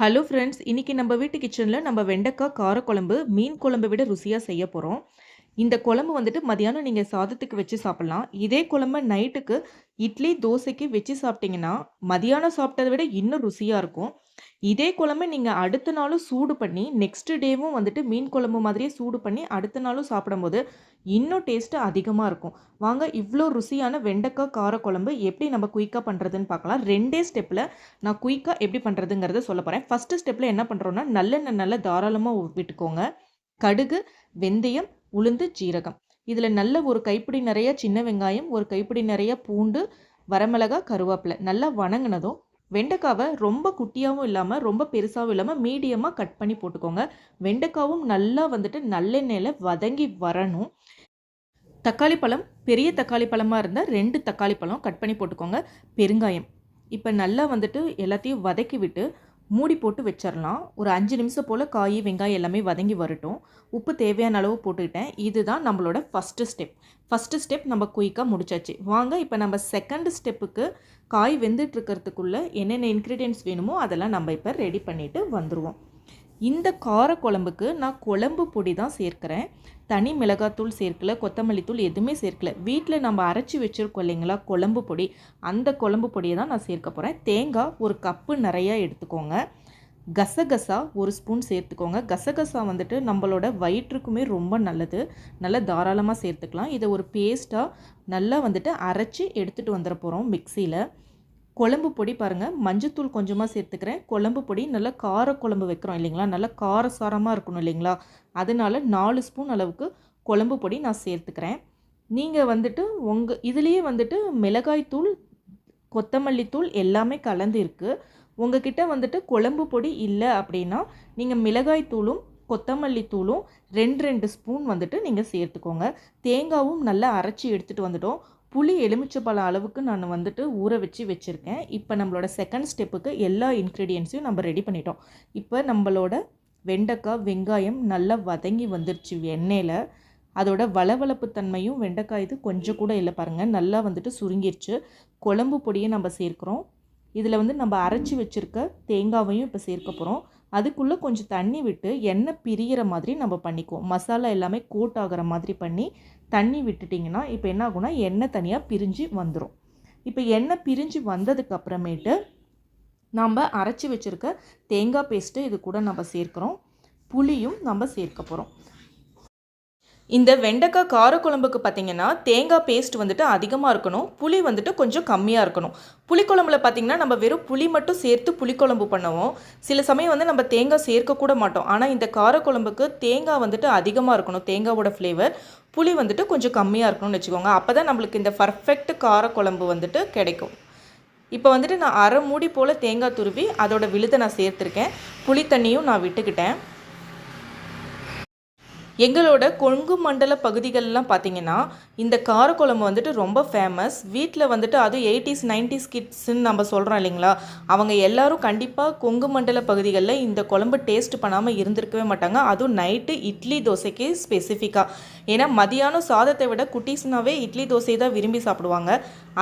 Hello friends இன்றைக்கி நம்ம வீட்டு கிச்சனில் நம்ம வெண்டைக்காய் காரக்குழம்பு மீன் குழம்பை விட ருசியாக செய்ய போகிறோம் இந்த குழம்பு வந்துட்டு மதியானம் நீங்கள் சாதத்துக்கு வச்சு சாப்பிட்லாம். இதே குழம்பு நைட்டுக்கு இட்லி தோசைக்கு வச்சு சாப்பிட்டீங்கன்னா மதியானம் சாப்பிட்டதை விட இன்னும் ருசியாக இருக்கும். இதே குழம்பு நீங்கள் அடுத்த நாளும் சூடு பண்ணி நெக்ஸ்ட் டேவும் வந்துட்டு மீன் குழம்பு மாதிரியே சூடு பண்ணி அடுத்த நாளும் சாப்பிடும்போது இன்னும் டேஸ்ட்டு அதிகமாக இருக்கும். வாங்க இவ்வளோ ருசியான வெண்டைக்காய் காரக்குழம்பு எப்படி நம்ம குயிக்காக பண்ணுறதுன்னு பார்க்கலாம். ரெண்டே ஸ்டெப்பில் நான் குயிக்காக எப்படி பண்ணுறதுங்கிறத சொல்ல போகிறேன் ஃபஸ்ட்டு ஸ்டெப்பில் என்ன பண்ணுறோன்னா நல்லெண்ணெய் நல்லா தாராளமாக விட்டுக்கோங்க. கடுகு வெந்தயம் உளுந்து ஜீரகம். இதில் நல்ல ஒரு கைப்பிடி நிறைய சின்ன வெங்காயம் ஒரு கைப்பிடி நிறைய பூண்டு வரமிளகா கருவேப்பிலை. நல்லா வணங்கினதும் வெண்டைக்காவை ரொம்ப குட்டியாகவும் இல்லாமல் ரொம்ப பெருசாகவும் இல்லாமல் மீடியமாக கட் பண்ணி போட்டுக்கோங்க. வெண்டைக்காவும் நல்லா வந்துட்டு நல்லெண்ணெயில் வதங்கி வரணும். தக்காளி பழம் பெரிய தக்காளி பழமாக இருந்தால் ரெண்டு தக்காளி பழம் கட் பண்ணி போட்டுக்கோங்க. பெருங்காயம். இப்போ நல்லா வந்துட்டு எல்லாத்தையும் வதக்கி விட்டு மூடி போட்டு வச்சிடலாம் ஒரு அஞ்சு நிமிஷம் போல் காய் வெங்காயம் எல்லாமே வதங்கி வரட்டும். உப்பு தேவையான அளவு போட்டுக்கிட்டேன். இதுதான் நம்மளோட ஃபஸ்ட்டு ஸ்டெப் ஃபஸ்ட்டு ஸ்டெப் நம்ம குயிக்காக முடிச்சாச்சு. வாங்க இப்போ நம்ம செகண்ட் ஸ்டெப்புக்கு காய் வெந்துட்டுருக்கிறதுக்குள்ளே என்னென்ன இன்க்ரீடியன்ஸ் வேணுமோ அதெல்லாம் நம்ம இப்போ ரெடி பண்ணிவிட்டு வந்துடுவோம் இந்த கார குழம்புக்கு நான் குழம்பு பொடி தான் சேர்க்குறேன். தனி மிளகாத்தூள் சேர்க்கல கொத்தமல்லி தூள் எதுவுமே சேர்க்கல. வீட்டில் நம்ம அரைச்சி வச்சுருக்கோம் இல்லைங்களா குழம்பு பொடி. அந்த குழம்பு பொடியை தான் நான் சேர்க்க போகிறேன் தேங்காய் ஒரு கப்பு நிறையா எடுத்துக்கோங்க. கசகசா ஒரு ஸ்பூன் சேர்த்துக்கோங்க. கசகசா வந்துட்டு நம்மளோட வயிற்றுக்குமே ரொம்ப நல்லது. நல்லா தாராளமாக சேர்த்துக்கலாம். இதை ஒரு பேஸ்ட்டாக நல்லா வந்துட்டு அரைச்சி எடுத்துகிட்டு வந்துட போகிறோம் மிக்சியில். குழம்பு பொடி பாருங்கள் மஞ்சத்தூள் கொஞ்சமாக சேர்த்துக்கிறேன். குழம்பு பொடி நல்லா கார குழம்பு வைக்கிறோம் இல்லைங்களா? நல்லா காரசாரமாக இருக்கணும் இல்லைங்களா? அதனால் நாலு ஸ்பூன் அளவுக்கு குழம்பு பொடி நான் சேர்த்துக்கிறேன். நீங்கள் வந்துட்டு உங்கள் இதுலேயே வந்துட்டு மிளகாய் தூள் கொத்தமல்லி தூள் எல்லாமே கலந்து இருக்குது உங்ககிட்ட வந்துட்டு குழம்பு பொடி இல்லை அப்படின்னா நீங்கள் மிளகாய் தூளும் கொத்தமல்லி தூளும் ரெண்டு ரெண்டு ஸ்பூன் வந்துட்டு நீங்கள் சேர்த்துக்கோங்க. தேங்காவும் நல்லா அரைச்சி எடுத்துகிட்டு வந்துட்டோம். புளி எலுமிச்சப்பழம் அளவுக்கு நான் வந்துட்டு ஊற வச்சு வச்சுருக்கேன். இப்போ நம்மளோட செகண்ட் ஸ்டெப்புக்கு எல்லா இன்க்ரீடியன்ஸையும் நம்ம ரெடி பண்ணிட்டோம். இப்போ நம்மளோட வெண்டைக்காய் வெங்காயம் நல்லா வதங்கி வந்துருச்சு எண்ணெயில். அதோட வளவளப்பு தன்மையும் வெண்டைக்காய் இது கொஞ்சம் கூட இல்லை பாருங்கள் நல்லா வந்துட்டு சுருங்கிருச்சு. குழம்பு பொடியை நம்ம சேர்க்குறோம். இதில் வந்து நம்ம அரைச்சி வச்சுருக்க தேங்காவையும் இப்போ சேர்க்க போகிறோம். அதுக்குள்ளே கொஞ்சம் தண்ணி விட்டு எண்ணெய் பிரிகிற மாதிரி நம்ம பண்ணிக்குவோம். மசாலா எல்லாமே கோட் ஆகிற மாதிரி பண்ணி தண்ணி விட்டுட்டிங்கன்னா இப்போ என்ன ஆகும்னா எண்ணெய் தனியாக பிரிஞ்சு வந்துடும். இப்போ எண்ணெய் பிரிஞ்சு வந்ததுக்கப்புறமேட்டு நம்ம அரைச்சி வச்சுருக்க தேங்காய் பேஸ்ட்டு இது கூட நம்ம சேர்க்குறோம். புளியும் நம்ம சேர்க்க போகிறோம். இந்த வெண்டைக்காய் காரக்குழம்புக்கு பார்த்தீங்கன்னா தேங்காய் பேஸ்ட் வந்துட்டு அதிகமாக இருக்கணும். புளி வந்துட்டு கொஞ்சம் கம்மியாக இருக்கணும். புளிக்குழம்புல பார்த்தீங்கன்னா நம்ம வெறும் புளி மட்டும் சேர்த்து புளிக்குழம்பு பண்ணுவோம். சில சமயம் வந்து நம்ம தேங்காய் சேர்க்கக்கூட மாட்டோம். ஆனால் இந்த காரக்குழம்புக்கு தேங்காய் வந்துட்டு அதிகமாக இருக்கணும். தேங்காவோட ஃப்ளேவர் புளி வந்துட்டு கொஞ்சம் கம்மியாக இருக்கணும்னு வச்சுக்கோங்க. அப்போ தான் நம்மளுக்கு இந்த பர்ஃபெக்ட் காரக்குழம்பு வந்துட்டு கிடைக்கும். இப்போ வந்துட்டு நான் அரை மூடி போல் தேங்காய் துருவி அதோட விழுதை நான் சேர்த்துருக்கேன். புளி தண்ணியும் நான் விட்டுக்கிட்டேன். எங்களோட கொங்கு மண்டல பகுதிகள்லாம் பார்த்திங்கன்னா இந்த காரக்குழம்பு வந்துட்டு ரொம்ப ஃபேமஸ் வீட்டில் வந்துட்டு அதுவும் எயிட்டிஸ் நைன்டிஸ் கிட்ஸ்ன்னு நம்ம சொல்கிறோம் இல்லைங்களா? அவங்க எல்லாரும் கண்டிப்பாக கொங்கு மண்டல பகுதிகளில் இந்த குழம்பு டேஸ்ட் பண்ணாமல் இருந்திருக்கவே மாட்டாங்க. அதுவும் நைட்டு இட்லி தோசைக்கு ஸ்பெசிஃபிக்காக ஏன்னா மதியானம் சாதத்தை விட குட்டீஸ்னாவே இட்லி தோசை தான் விரும்பி சாப்பிடுவாங்க.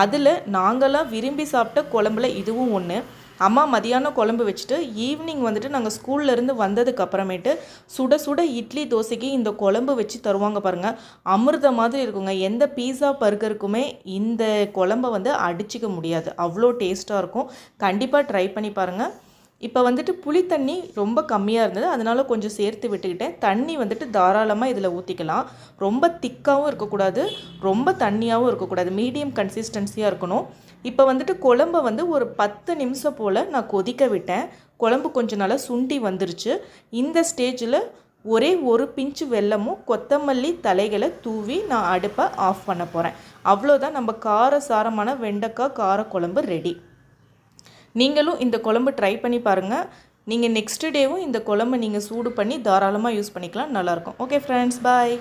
அதில் நாங்களாம் விரும்பி சாப்பிட்ட குழம்புல இதுவும் ஒன்று அம்மா மதியானம் குழம்பு வச்சுட்டு ஈவினிங் வந்துட்டு நாங்கள் ஸ்கூல்லேருந்து வந்ததுக்கு அப்புறமேட்டு சுட சுட இட்லி தோசைக்கு இந்த குழம்பு வச்சு தருவாங்க பாருங்கள் அமிர்த மாதிரி இருக்குங்க. எந்த பீஸா பர்கருக்குமே இந்த குழம்ப வந்து அடிச்சிக்க முடியாது. அவ்வளோ டேஸ்ட்டாக இருக்கும். கண்டிப்பாக ட்ரை பண்ணி பாருங்கள் இப்போ வந்துட்டு புளி தண்ணி ரொம்ப கம்மியாக இருந்தது. அதனால் கொஞ்சம் சேர்த்து விட்டுக்கிட்டேன். தண்ணி வந்துட்டு தாராளமாக இதில் ஊற்றிக்கலாம் ரொம்ப திக்காகவும் இருக்கக்கூடாது. ரொம்ப தண்ணியாகவும் இருக்கக்கூடாது. மீடியம் கன்சிஸ்டன்சியாக இருக்கணும். இப்போ வந்துட்டு குழம்ப வந்து ஒரு பத்து நிமிஷம் போல் நான் கொதிக்க விட்டேன். குழம்பு கொஞ்சம் நல்லா சுண்டி வந்துருச்சு. இந்த ஸ்டேஜில் ஒரே ஒரு பிஞ்சு வெல்லமும் கொத்தமல்லி தலைகளை தூவி நான் அடுப்பை ஆஃப் பண்ண போகிறேன் அவ்வளோதான் நம்ம கார சாரமான வெண்டைக்காய் கார குழம்பு ரெடி. நீங்களும் இந்த குழம்பு ட்ரை பண்ணி பாருங்கள் நீங்கள் நெக்ஸ்ட் டேவும் இந்த குழம்பு நீங்கள் சூடு பண்ணி தாராளமாக யூஸ் பண்ணிக்கலாம். நல்லாயிருக்கும் ஓகே ஃப்ரெண்ட்ஸ் பாய்